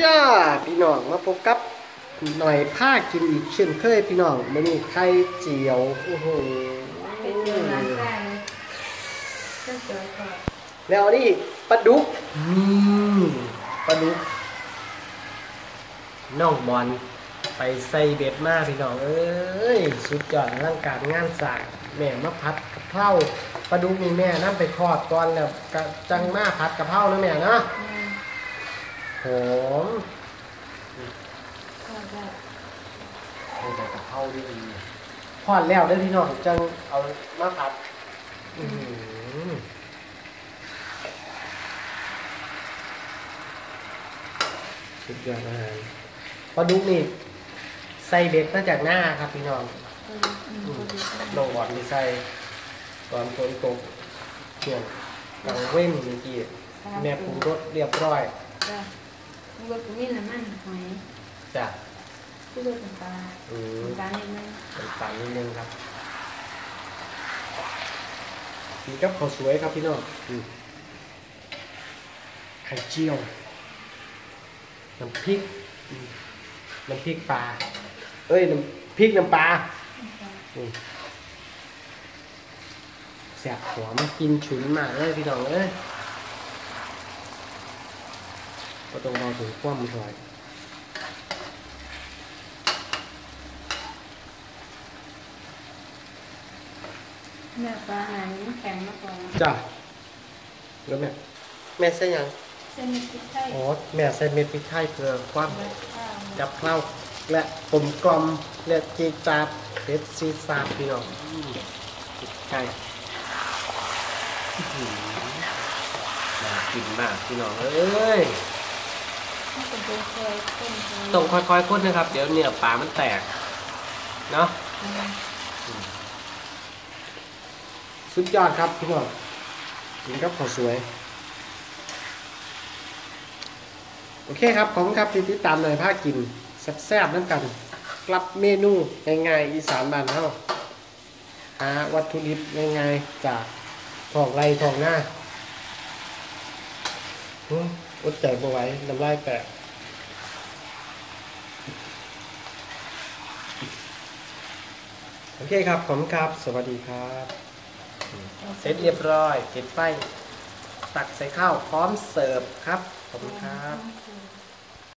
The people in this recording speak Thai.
จ้าพี่น้องมาพบกับหน่อยผ้ากินอีกเช่นเคยพี่น้องมื้อนี้ไข่เจียวโอ้โหเป็นเจอร้านแซ่บเจ้าเจ๋อก่อนแล้วนี่ปลาดุกอืมปลาดุกน้องบอลไปใส่เบ็ดมาพี่น้องเอ้ยสุดยอดร่างการงานสร้างแม่มาพัดกะเพราปลาดุกนี่แม่นั่ไปทอดตอนแล้วกะจังมาพัดกะเพรานะแม่เนาะอืม หอมก็ได้เอาแต่กะเพราดีทอดแล้วได้อพี่น้องจังเอามาผัดอื้อหือสุดยอดอาหารปลาดุกนี่ใส่เบ็ดมาจากหน้าครับพี่น้องเอออืมพอดีก็ได้ลงหวานมีใส่ตอนฝนตกเที่ยงกลางเว้นเมื่อกี้แม่ปรุงรสเรียบร้อย ได้มันก็มีน้ำมันหอยจ้ะที่เลือดน้ำปลาอืมน้ำตาลนิดนึงน้ำตาลนิดนึงครับกินกับข้าวสวยครับพี่น้องอืมไข่เจียวน้ำพริกอืมน้ำพริกปลาเอ้ยน้ำพริกน้ำปลาอืมแสบหอมกินฉุนมากเลยพี่น้องเอ้ย ก็ต้องรอถึงความอร่อยเนื้อปลาหนังแข็งมากกว่าจ้ะแล้วแม่แม่ใส่หยังเส้นพริกไทยอ๋อแม่ใส่เม็ดพริกไทยเพื่อความเม็ดข้าวกับข้าวและกลมกลอมและจีดจาดเผ็ดซีดซาดพี่น้องอืมพริกไทยอื้อหือน่ากินมากพี่น้องเอ้ยถ้าเป็น ตัวเคยต้มเคยต้องค่อยๆคนนะครับ เดี๋ยวเนื้อปลามันแตก เนาะอืมสุดยอดครับพี่น้องกินกับข้าวสวย โอเคครับ ขอบคุณครับที่ติดตามหน่อยภาคกิน แซ่บๆน้ำกัน กลับเมนูง่ายๆอีสานบ้านเฮาหาวัตถุดิบง่ายๆจากท้องไร่ท้องหน้า อื้ออดใจบ่ไหว้น้ำลายแตกโอเคครับผมครับ สวัสดีครับ เสร็จเรียบร้อยปิดไฟ ตักใส่ข้าวพร้อมเสิร์ฟครับ ขอบคุณครับ